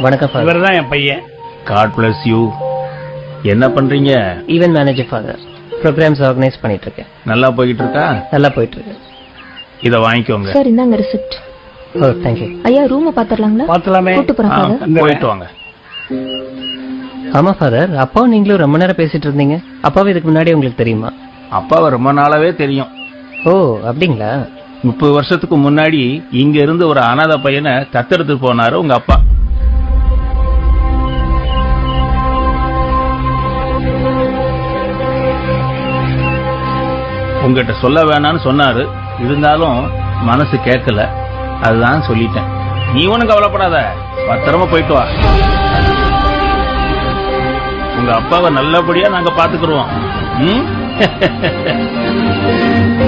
வணக்கம் ஃபாதர் இவர் தான் என் பையன். காட் பிளஸ் யூ என்ன பண்றீங்க? Event manager father programs organise பண்ணிட்டு இருக்கேன் நல்லா போய்கிட்டு இருக்கா நல்லா போயிட்டு இருக்கு இத வாங்கிக்கோங்க. சார் இந்தாங்க ரிசிப்ட் ஓ தேங்க்யூ ஐயா ரூம பாத்துறலாங்களா பார்த்தலாமே கூட்டு போறேன் ஆ, ஃபாதர் போயிட்டு வாங்க. ஆமா ஃபாதர் அப்பாவும் நீங்களும் ரொம்ப நேரம் பேசிட்டு இருந்தீங்க. அப்பாவும் இதுக்கு முன்னாடி உங்களுக்கு தெரியுமா? அப்பாவை ரொம்ப நாளாவே தெரியும். ஓ அப்படிங்களா? முப்பது வருஷத்துக்கு முன்னாடி இங்க இருந்து ஒரு அனாதை பையனை தத்தெடுத்து போனாரு உங்க அப்பா. உங்ககிட்ட சொல்ல வேணாம்னு சொன்னாரு. இருந்தாலும் மனசு கேட்கல. அதுதான் சொல்லிட்டேன். நீ ஒன்றும் கவலைப்படாத. பத்திரமா போயிட்டு வா. உங்க அப்பாவை நல்லபடியா நாங்க பாத்துக்கிறோம் ம்?